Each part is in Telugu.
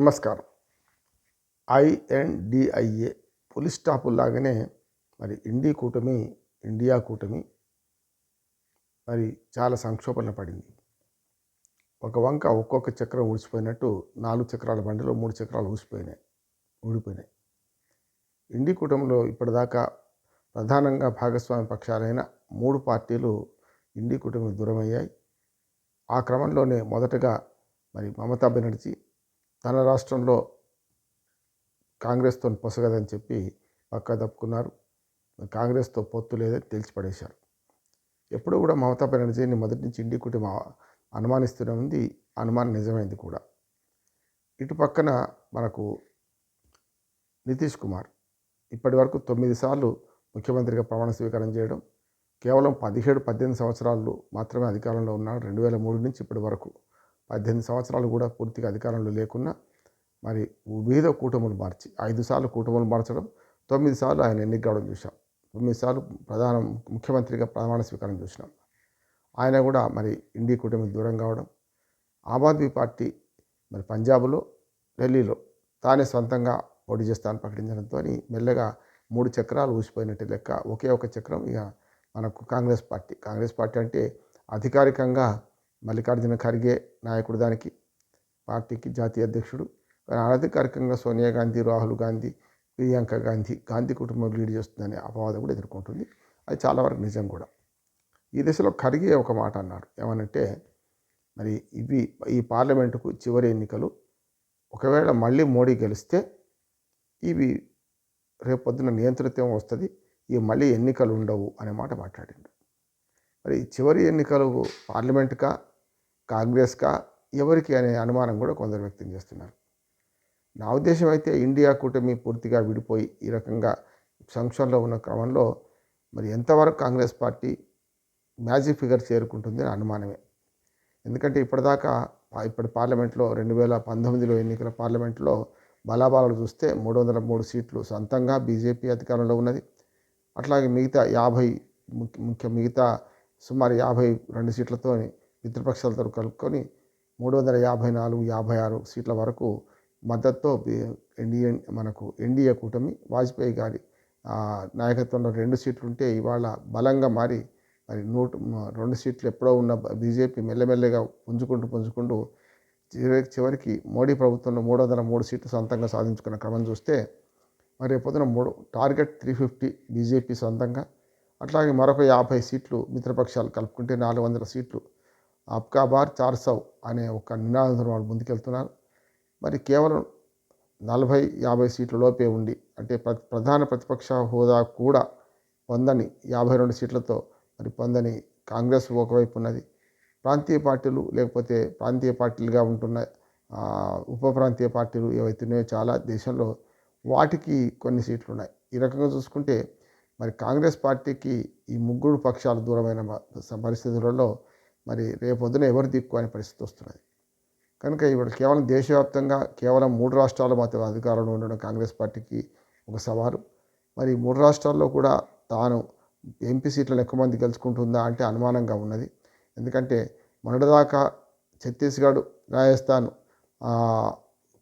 నమస్కారం. ఐఎన్డిఐఏ పోలీస్ స్టాప్ లాగానే మరి ఇండి కూటమి ఇండియా కూటమి మరి చాలా సంక్షోభంలో పడింది. ఒక వంక ఒక్కొక్క చక్రం ఊడిచిపోయినట్టు నాలుగు చక్రాల బండిలో మూడు చక్రాలు ఊసిపోయినాయి ఊడిపోయినాయి. ఇండి కూటమిలో ఇప్పటిదాకా ప్రధానంగా భాగస్వామి పక్షాలైన మూడు పార్టీలు ఇండి కూటమి దూరమయ్యాయి. ఆ క్రమంలోనే మొదటగా మరి మమతా బెనర్జీ తన రాష్ట్రంలో కాంగ్రెస్తో పొసగదని చెప్పి పక్కా తప్పుకున్నారు. కాంగ్రెస్తో పొత్తు లేదని తెలిసిపడేశారు ఎప్పుడు కూడా మమతా బెనర్జీని మొదటి నుంచి ఇండి కుటుంబం అనుమానిస్తూనే ఉంది. అనుమానం నిజమైంది కూడా. ఇటు పక్కన మనకు నితీష్ కుమార్ ఇప్పటి వరకు తొమ్మిది సార్లు ముఖ్యమంత్రిగా ప్రమాణ స్వీకారం చేయడం కేవలం పదిహేడు పద్దెనిమిది సంవత్సరాలు మాత్రమే అధికారంలో ఉన్నాడు. రెండు వేల మూడు నుంచి ఇప్పటి వరకు పద్దెనిమిది సంవత్సరాలు కూడా పూర్తిగా అధికారంలో లేకున్నా మరి వివిధ కూటములు మార్చి ఐదు సార్లు కూటములు మార్చడం తొమ్మిది సార్లు ఆయన ఎన్నిక కావడం చూసాం తొమ్మిది సార్లు ప్రధాన ముఖ్యమంత్రిగా ప్రమాణ స్వీకారం చూసినాం. ఆయన కూడా మరి ఇండి కూటమికి దూరం కావడం ఆమ్ ఆద్మీ పార్టీ మరి పంజాబ్లో ఢిల్లీలో తానే సొంతంగా పోటీ చేస్తానని ప్రకటించడంతో మెల్లగా మూడు చక్రాలు ఊసిపోయినట్టు లెక్క ఒకే ఒక చక్రం ఇక మనకు కాంగ్రెస్ పార్టీ. కాంగ్రెస్ పార్టీ అంటే అధికారికంగా మల్లికార్జున ఖర్గే నాయకుడు దానికి పార్టీకి జాతీయ అధ్యక్షుడు. అనధికారికంగా సోనియా గాంధీ రాహుల్ గాంధీ ప్రియాంక గాంధీ గాంధీ కుటుంబం లీడ్ చేస్తుందనే అపవాదం కూడా ఎదుర్కొంటుంది. అది చాలా వరకు నిజం కూడా. ఈ దశలో ఖర్గే ఒక మాట అన్నారు ఏమనంటే మరి ఇవి ఈ పార్లమెంటుకు చివరి ఎన్నికలు. ఒకవేళ మళ్ళీ మోడీ గెలిస్తే ఇవి రేపొద్దున నియంత్రితం వస్తుంది. ఇవి మళ్ళీ ఎన్నికలు ఉండవు అనే మాట మాట్లాడిండు. మరి చివరి ఎన్నికలు పార్లమెంట్కా? కాంగ్రెస్కా ఎవరికి అనే అనుమానం కూడా కొందరు వ్యక్తం చేస్తున్నారు. నా ఉద్దేశం అయితే ఇండియా కూటమి పూర్తిగా విడిపోయి ఈ రకంగా సంక్షంలో ఉన్న క్రమంలో మరి ఎంతవరకు కాంగ్రెస్ పార్టీ మ్యాజిక్ ఫిగర్ చేరుకుంటుంది అని అనుమానమే. ఎందుకంటే ఇప్పటిదాకా ఇప్పటి పార్లమెంట్లో రెండు వేల పంతొమ్మిదిలో ఎన్నికల పార్లమెంట్లో బలాబాలు చూస్తే మూడు వందల మూడు సీట్లు సొంతంగా బీజేపీ అధికారంలో ఉన్నది. అట్లాగే మిగతా యాభై ముఖ్య మిగతా సుమారు యాభై రెండు సీట్లతో మిత్రపక్షాలతో కలుపుకొని మూడు వందల యాభై నాలుగు యాభై ఆరు సీట్ల వరకు మద్దతుతో ఎన్డీఏ మనకు ఎన్డీఏ కూటమి వాజ్పేయి గారి నాయకత్వంలో రెండు సీట్లు ఉంటే ఇవాళ బలంగా మారి మరి నూట రెండు సీట్లు ఎప్పుడో ఉన్న బీజేపీ మెల్లమెల్లగా పుంజుకుంటూ పుంజుకుంటూ చివరి చివరికి మోడీ ప్రభుత్వంలో మూడు వందల మూడు సీట్లు సొంతంగా సాధించుకున్న క్రమం చూస్తే మరి పొద్దున మూడు టార్గెట్ త్రీ ఫిఫ్టీ బీజేపీ సొంతంగా అట్లాగే మరొక యాభై సీట్లు మిత్రపక్షాలు కలుపుకుంటే నాలుగు వందల సీట్లు అబ్కాబార్ బార్ చార్ సౌ అనే ఒక నినాదంతో వాళ్ళు ముందుకెళ్తున్నారు. మరి కేవలం నలభై యాభై సీట్ల లోపే ఉండి అంటే ప్ర ప్రధాన ప్రతిపక్ష హోదా కూడా పొందని యాభై రెండు సీట్లతో మరి పొందని కాంగ్రెస్ ఒకవైపు ఉన్నది. ప్రాంతీయ పార్టీలు లేకపోతే ప్రాంతీయ పార్టీలుగా ఉంటున్న ఉప ప్రాంతీయ పార్టీలు ఏవైతున్నాయో చాలా దేశంలో వాటికి కొన్ని సీట్లు ఉన్నాయి ఈ రకంగా చూసుకుంటే మరి కాంగ్రెస్ పార్టీకి ఈ ముగ్గురు పక్షాలు దూరమైన పరిస్థితులలో మరి రేపొద్దున ఎవరు దిక్కు అనే పరిస్థితి వస్తున్నది. కనుక ఇప్పుడు కేవలం దేశవ్యాప్తంగా కేవలం మూడు రాష్ట్రాలు మాత్రం అధికారంలో ఉండడం కాంగ్రెస్ పార్టీకి ఒక సవాలు. మరి మూడు రాష్ట్రాల్లో కూడా తాను ఎంపీ సీట్లను ఎక్కువ మంది గెలుచుకుంటుందా అంటే అనుమానంగా ఉన్నది. ఎందుకంటే మొన్నటిదాకా ఛత్తీస్గఢ్ రాజస్థాన్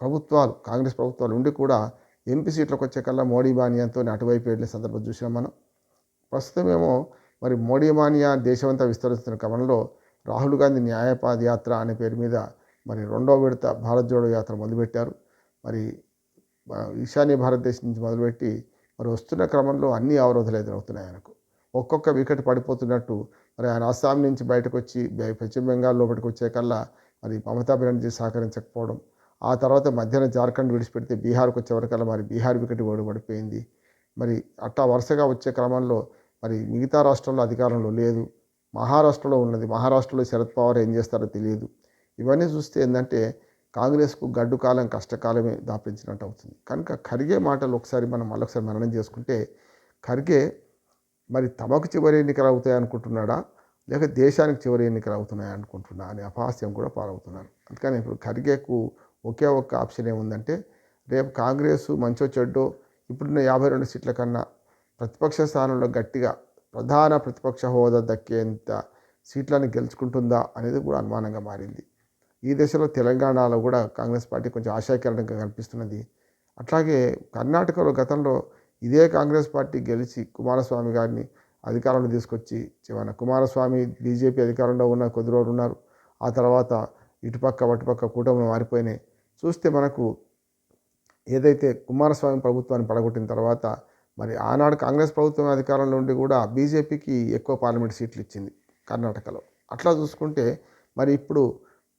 ప్రభుత్వాలు కాంగ్రెస్ ప్రభుత్వాలు ఉండి కూడా ఎంపీ సీట్లకు వచ్చే కల్లా మోడీ బానియాతో అటువైపు వెళ్ళిన సందర్భం చూసినాం మనం. ప్రస్తుతమేమో మరి మోడీ బానియా దేశమంతా విస్తరిస్తున్న క్రమంలో రాహుల్ గాంధీ న్యాయపాద యాత్ర అనే పేరు మీద మరి రెండో విడత భారత్ జోడో యాత్ర మొదలుపెట్టారు. మరి ఈశాన్య భారతదేశం నుంచి మొదలుపెట్టి మరి వస్తున్న క్రమంలో అన్ని అవరోధాలు ఎదురవుతున్నాయి ఆయనకు. ఒక్కొక్క వికెట్ పడిపోతున్నట్టు మరి ఆయన అస్సాం నుంచి బయటకు వచ్చి పశ్చిమ బెంగాల్ లోపలికి వచ్చే కల్లా మరి మమతా బెనర్జీ సహకరించకపోవడం ఆ తర్వాత మధ్యాహ్నం జార్ఖండ్ విడిచిపెడితే బీహార్కి వచ్చేవరకల్లా మరి బీహార్ వికెట్ ఓడి పడిపోయింది. మరి అట్టా వరుసగా వచ్చే క్రమంలో మరి మిగతా రాష్ట్రంలో అధికారంలో లేదు. మహారాష్ట్రలో ఉన్నది. మహారాష్ట్రలో శరద్ పవార్ ఏం చేస్తారో తెలియదు. ఇవన్నీ చూస్తే ఏంటంటే కాంగ్రెస్కు గడ్డు కాలం కష్టకాలమే దాపించినట్టు అవుతుంది. కనుక ఖర్గే మాటలు ఒకసారి మనం మళ్ళొకసారి మననం చేసుకుంటే ఖర్గే మరి తమకు చివరి ఎన్నికలు అవుతాయి అనుకుంటున్నాడా? లేక దేశానికి చివరి ఎన్నికలు అవుతున్నాయి అనుకుంటున్నా అనే అపహాస్యం కూడా పాలవుతున్నారు. అందుకని ఇప్పుడు ఖర్గేకు ఒకే ఒక్క ఆప్షన్ ఏముందంటే రేపు కాంగ్రెస్ మంచో చెడ్డో ఇప్పుడున్న యాభై రెండు సీట్ల కన్నా ప్రతిపక్ష స్థానంలో గట్టిగా ప్రధాన ప్రతిపక్ష హోదా దక్కేంత సీట్లను గెలుచుకుంటుందా అనేది కూడా అనుమానంగా మారింది. ఈ దశలో తెలంగాణలో కూడా కాంగ్రెస్ పార్టీ కొంచెం ఆశాకరంగా కనిపిస్తున్నది. అట్లాగే కర్ణాటకలో గతంలో ఇదే కాంగ్రెస్ పార్టీ గెలిచి కుమారస్వామి గారిని అధికారంలో తీసుకొచ్చి చివరన కుమారస్వామి బీజేపీ అధికారంలో ఉన్న కొద్ది రోజులు ఉన్నారు. ఆ తర్వాత ఇటుపక్క అటుపక్క కూటమిలు మారిపోయినాయి. చూస్తే మనకు ఏదైతే కుమారస్వామి ప్రభుత్వాన్ని పడగొట్టిన తర్వాత మరి ఆనాడు కాంగ్రెస్ ప్రభుత్వం అధికారంలో ఉండి కూడా బీజేపీకి ఎక్కువ పార్లమెంట్ సీట్లు ఇచ్చింది కర్ణాటకలో. అట్లా చూసుకుంటే మరి ఇప్పుడు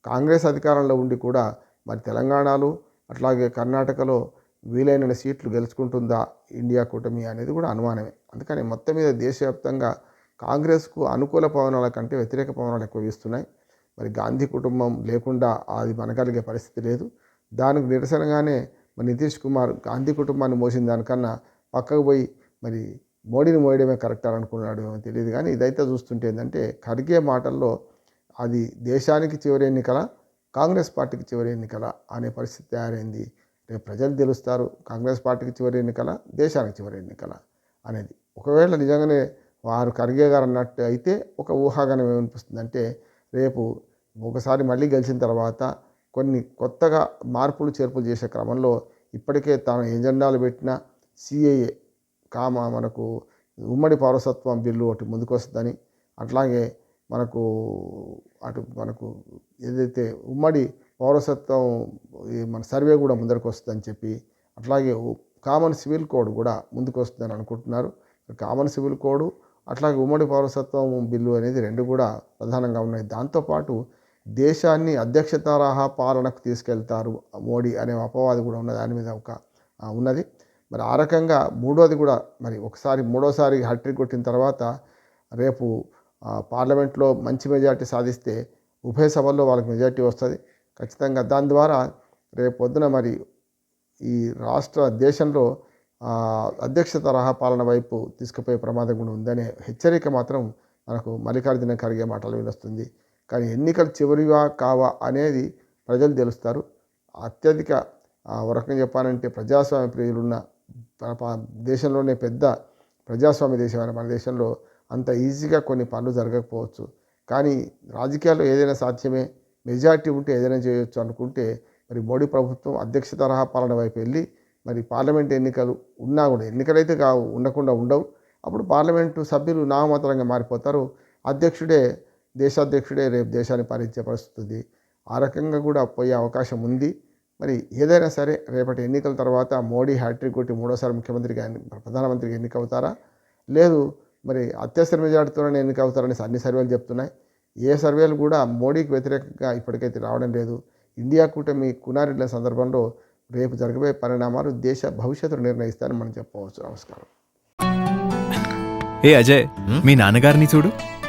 కాంగ్రెస్ అధికారంలో ఉండి కూడా మరి తెలంగాణలో అట్లాగే కర్ణాటకలో వీలైన సీట్లు గెలుచుకుంటుందా ఇండియా కూటమి అనేది కూడా అనుమానమే. అందుకని మొత్తం మీద దేశవ్యాప్తంగా కాంగ్రెస్కు అనుకూల పవనాల కంటే వ్యతిరేక పవనాలు ఎక్కువ వీస్తున్నాయి. మరి గాంధీ కుటుంబం లేకుండా అది మనగలిగే పరిస్థితి లేదు. దానికి నిరసనగానే మరి నితీష్ కుమార్ గాంధీ కుటుంబాన్ని మోసిన దానికన్నా పక్కకు పోయి మరి మోడీని మోయడమే కరెక్ట్ అని అనుకున్నాడు ఏమో తెలియదు కానీ ఇదైతే చూస్తుంటే ఏంటంటే ఖర్గే మాటల్లో అది దేశానికి చివరి ఎన్నికల కాంగ్రెస్ పార్టీకి చివరి ఎన్నికల అనే పరిస్థితి తయారైంది. రేపు ప్రజలు తెలుస్తారు కాంగ్రెస్ పార్టీకి చివరి ఎన్నికల దేశానికి చివరి ఎన్నికల అనేది. ఒకవేళ నిజంగానే వారు ఖర్గే గారు అన్నట్టు అయితే ఒక ఊహాగానం ఏమనిపిస్తుంది అంటే రేపు ఒకసారి మళ్ళీ గెలిచిన తర్వాత కొన్ని కొత్తగా మార్పులు చేర్పులు చేసే క్రమంలో ఇప్పటికే తాను ఎజెండాలు పెట్టిన సిఏఏ కామ మనకు ఉమ్మడి పౌరసత్వం బిల్లు ఒకటి ముందుకు వస్తుందని అట్లాగే మనకు అటు మనకు ఏదైతే ఉమ్మడి పౌరసత్వం ఈ మన సర్వే కూడా ముందరకు వస్తుందని చెప్పి అట్లాగే కామన్ సివిల్ కోడ్ కూడా ముందుకు వస్తుందని అనుకుంటున్నారు. కామన్ సివిల్ కోడ్ అట్లాగే ఉమ్మడి పౌరసత్వం బిల్లు అనేది రెండు కూడా ప్రధానంగా ఉన్నాయి. దాంతోపాటు దేశాన్ని అధ్యక్షతారహా పాలనకు తీసుకెళ్తారు మోడీ అనే అపవాది కూడా ఉన్నది దాని మీద ఒక ఉన్నది. మరి ఆ రకంగా మూడోది కూడా మరి ఒకసారి మూడోసారి హ్యాట్రిక్ కొట్టిన తర్వాత రేపు పార్లమెంట్లో మంచి మెజార్టీ సాధిస్తే ఉభయ సభల్లో వాళ్ళకి మెజార్టీ వస్తుంది. ఖచ్చితంగా దాని ద్వారా రేపు పొద్దున మరి ఈ రాష్ట్ర దేశంలో అధ్యక్ష తరహా పాలన వైపు తీసుకుపోయే ప్రమాదం కూడా ఉందనే హెచ్చరిక మాత్రం మనకు మల్లికార్జున ఖర్గే మాటలు వినొస్తుంది కానీ ఎన్నికలు చివరివా కావా అనేది ప్రజలు తెలుస్తారు. అత్యధిక ఒక రకంగా చెప్పాలంటే ప్రజాస్వామ్య ప్రియులున్న దేశంలోనే పెద్ద ప్రజాస్వామ్య దేశమైన మన దేశంలో అంత ఈజీగా కొన్ని పనులు జరగకపోవచ్చు. కానీ రాజకీయాల్లో ఏదైనా సాధ్యమే మెజార్టీ ఉంటే ఏదైనా చేయొచ్చు అనుకుంటే మరి మోడీ ప్రభుత్వం అధ్యక్ష తరహా పాలన వైపు వెళ్ళి మరి పార్లమెంట్ ఎన్నికలు ఉన్నా కూడా ఎన్నికలైతే కావు ఉండకుండా ఉండవు. అప్పుడు పార్లమెంటు సభ్యులు నామమాత్రంగా మారిపోతారు. అధ్యక్షుడే దేశాధ్యక్షుడే రేపు దేశాన్ని పాలించే ఆ రకంగా కూడా పోయే అవకాశం ఉంది. మరి ఏదైనా సరే రేపటి ఎన్నికల తర్వాత మోడీ హ్యాట్రిక్ కొట్టి మూడోసారి ముఖ్యమంత్రిగా ఎన్ని- ప్రధానమంత్రిగా ఎన్నికవుతారా? లేదు మరి అత్యవసర మెజార్టీతోనే ఎన్నిక అవుతారని అన్ని సర్వేలు చెప్తున్నాయి. ఏ సర్వేలు కూడా మోడీకి వ్యతిరేకంగా ఇప్పటికైతే రావడం లేదు. ఇండియా కూటమి కునారిల సందర్భంలో రేపు జరగబోయే పరిణామాలు దేశ భవిష్యత్తును నిర్ణయిస్తారని మనం చెప్పవచ్చు. నమస్కారం. ఏ అజయ్ మీ నాన్నగారిని చూడు.